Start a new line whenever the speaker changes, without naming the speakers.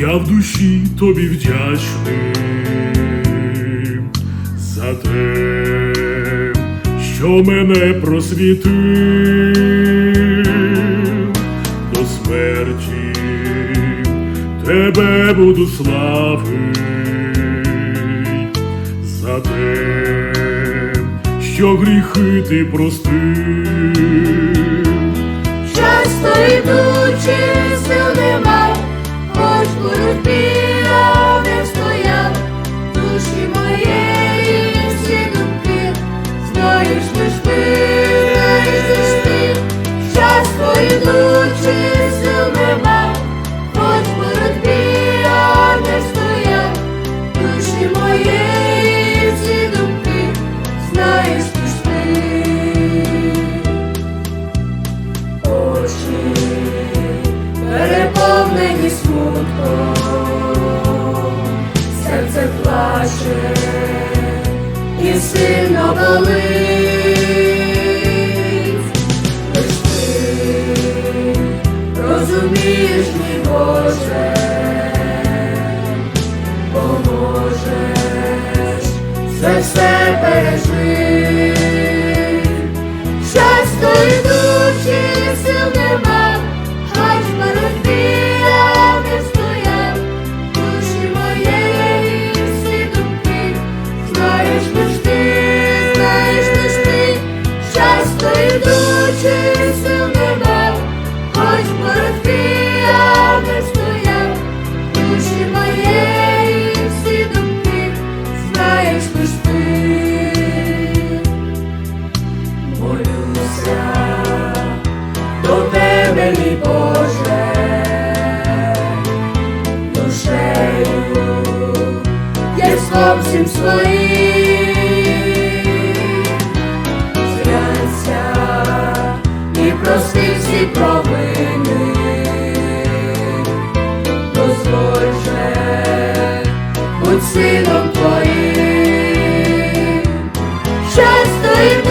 Я в душі тобі вдячний за те, що мене просвітив до смерті, тебе буду слави, за те, що гріхи ти простив,
часто йдучи сюди. сильно болить, лиш ти розумієш, мій Боже, поможеш це все пережити. зовсім своїм, зрянься і прости всі провини, дозволь же будь сином твоїм, щастя.